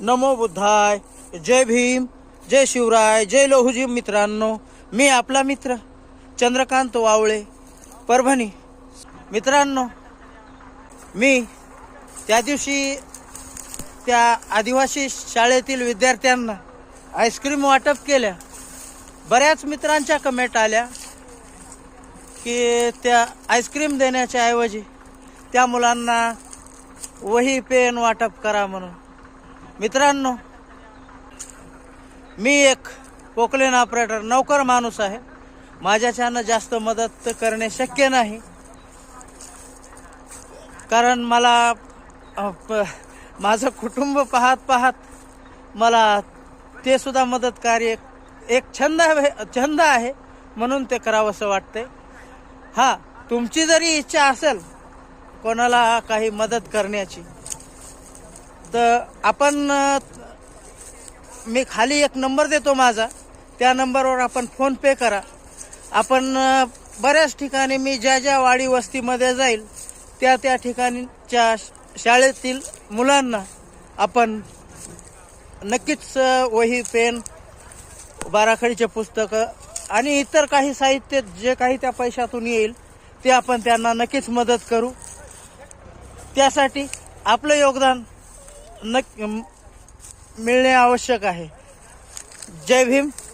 नमो बुद्धाय. जय भीम. जय शिवराय. जय लोहुजी मित्रांनो. मी आपला मित्र चंद्रकांत वावळे परभणी. मित्रांनो मी त्या दिवशी त्या आदिवासी शाळेतील विद्यार्थ्यांना आईस्क्रीम वाटप केल्या. बऱ्याच मित्रांच्या कमेंट आल्या की त्या आईस्क्रीम देण्याच्या ऐवजी त्या मुलांना वही पेन वाटप करा म्हणून. मित्रांनो मी एक पोकलेन ऑपरेटर नौकर माणूस आहे. माझ्याच्यानं जास्त मदत करणे शक्य नाही. कारण मला प- माझं कुटुंब पाहत पाहत मला ते सुद्धा मदत कार्य एक छंद छंद आहे म्हणून ते करावंसं वाटतंय. हा तुमची जरी इच्छा असेल कोणाला काही मदत करण्याची तर आपण मी खाली एक नंबर देतो माझा. त्या नंबरवर आपण फोन पे करा. आपण बऱ्याच ठिकाणी मी ज्या ज्या वाडी वस्तीमध्ये जाईल त्या त्या ठिकाणीच्या श- शाळेतील मुलांना आपण नक्कीच वही पेन बाराखडीचे पुस्तकं आणि इतर काही साहित्य जे काही त्या पैशातून येईल ते आपण त्यांना नक्कीच मदत करू. त्यासाठी आपलं योगदान नक्की मिळणे आवश्यक आहे. जय भीम.